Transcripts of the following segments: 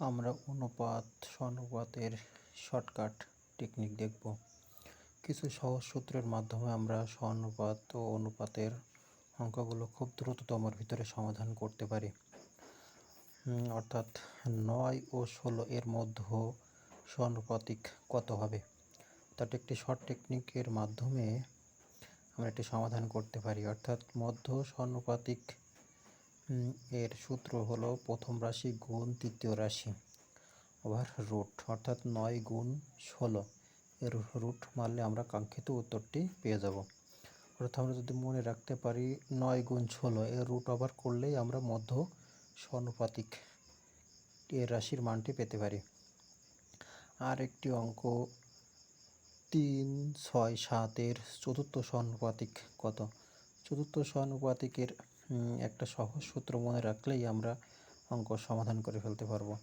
আমরা অনুপাত সমানুপাতের shortcut technique দেখব। কিছু সহজ সূত্রের মাধ্যমে আমরা সমানুপাত ও অনুপাতের অঙ্কগুলো খুব দ্রুততমের ভিতরে সমাধান করতে পারি। অর্থাৎ নয় ও ষোলো এর মধ্য সমানুপাতিক কত হবে? তার একটি শর্ট টেকনিকের মাধ্যমে আমরা একটি সমাধান করতে পারি। অর্থাৎ মধ্য সমানুপাতিক উম, এর সূত্র হলো প্রথম রাশি গুণ তৃতীয় রাশি। আবার রুট অর্থাৎ নয় গুণ ষোলো। এর রুট মারলে আমরা কাঙ্ক্ষিত উত্তরটি পেয়ে যাব। অর্থাৎ আমরা যদি মনে রাখতে পারি নয় গুণ ষোলো এর রুট ওভার করলেই আমরা মধ্য সমানুপাতিক এর রাশির মানটি পেতে পারি। আর একটি অঙ্ক তিন ছয় সাতের চতুর্থ সমানুপাতিক কত? চতুর্থ সমানুপাতিকের উম, একটা সহজ সূত্র মনে রাখলেই আমরা অঙ্ক সমাধান করে ফেলতে পারব।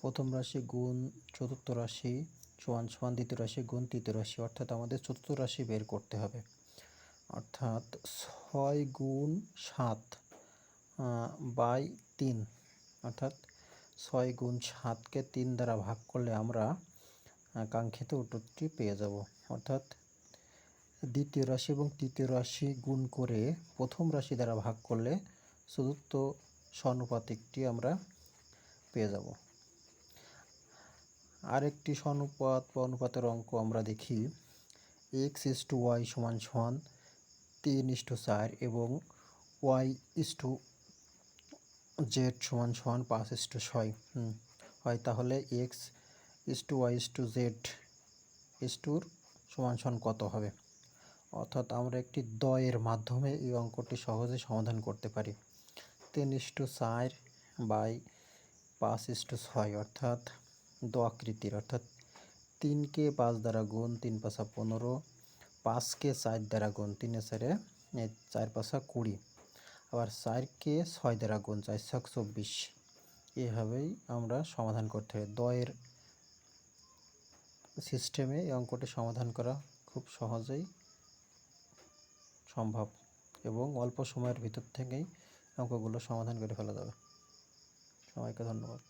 প্রথম রাশি গুণ, চতুর্থ রাশি সমান সমান দ্বিতীয় রাশি গুণ, তৃতীয় রাশি, অর্থাৎ আমাদের চতুর্থ রাশি বের করতে হবে। অর্থাৎ ছয় গুণ সাত বাই তিন, অর্থাৎ ছয় গুণ সাতকে তিন দ্বারা ভাগ করলে আমরা কাঙ্ক্ষিত উত্তরটি পেয়ে যাব। অর্থাৎ দ্বিতীয় রাশি এবং তৃতীয় রাশি গুণ করে প্রথম রাশি দ্বারা ভাগ করলে চতুর্থ সমানুপাতিকটি আমরা পেয়ে যাব। আরেকটি সমানুপাত বা অনুপাতের অঙ্ক আমরা দেখি এক্স ইস টু ওয়াই সমান সমান তিন ইস টু চার এবং ওয়াই ইস টু জেড সমান সমান পাঁচ ইস টু ছয়। হয় তাহলে x is two y is two z is টুর সমান সমান কত হবে? অর্থাৎ আমরা একটি দয়ের মাধ্যমে এই অঙ্কটি সহজে সমাধান করতে পারি। তিন ইস টু চার বাই পাঁচ ইস টু ছয় অর্থাৎ দ আকৃতির, অর্থাৎ তিনকে পাঁচ দ্বারা গুণ তিন পাশা পনেরো পাঁচকে চার দ্বারা গুণ তিনে চারে চার পাশা কুড়ি, আবার চারকে ছয় দ্বারা গুণ চার ছক চব্বিশ। এভাবেই আমরা সমাধান করতে হবে দয়ের সিস্টেমে এই অঙ্কটি সমাধান করা খুব সহজেই সম্ভব এবং অল্প সময়ের ভিতর থেকেই অঙ্কগুলো সমাধান করে ফেলা যাবে। সবাইকে ধন্যবাদ।